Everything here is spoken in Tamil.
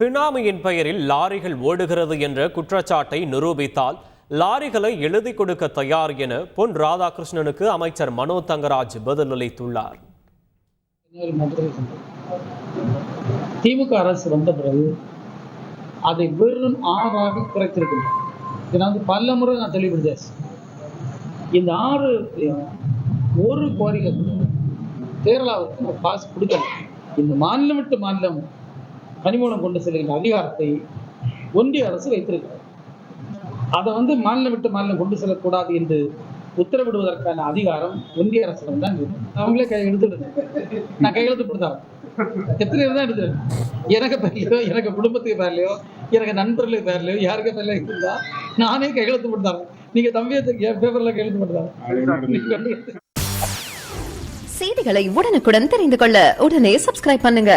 பினாமியின் பெயரில் லாரிகள் ஓடுகிறது என்ற குற்றச்சாட்டை நிரூபித்தால் லாரிகளை எழுதி கொடுக்க தயார் என பொன் ராதாகிருஷ்ணனுக்கு அமைச்சர் மனோ தங்கராஜ் பதிலளித்துள்ளார். திமுக அரசு வந்த பிறகு அதை வெறும் ஆறாக குறைத்திருக்கின்றன. இதை வந்து பல முறை நான் தெளிவுபடுத்தாச்சு இந்த ஆறு ஒரு கோரிக்கை கேரளாவுக்கு பாஸ் கொடுக்கல. இந்த மாநிலம் விட்டு மாநிலம் கனிமூலம் கொண்டு செல்கின்ற அதிகாரத்தை ஒன்றிய அரசு வைத்திருக்கிறது. அதை வந்து மாநிலம் விட்டு மாநிலம் கொண்டு செல்லக்கூடாது என்று உத்தரவிடுவதற்கான அதிகாரம் ஒன்றிய அரசிடம் தான் அவங்களே கை எடுத்துடுங்க நான் கையெழுத்து கொடுத்தாங்க எத்தனை பேர் தான் எடுத்து எனக்கு பேர்லையோ எனக்கு குடும்பத்துக்கு பேர்லையோ எனக்கு நண்பர்களுக்கு பேர்லையோ யாருக்கு பேர்ல இருந்தா நானே கையெழுத்து கொடுத்தாரன் நீங்க தம்பியை என் பேப்பர்ல கையெழுத்து கொடுத்தாரன் செய்திகளை உடனுக்குடன் தெரிந்து கொள்ள உடனே சப்ஸ்கிரைப் பண்ணுங்க.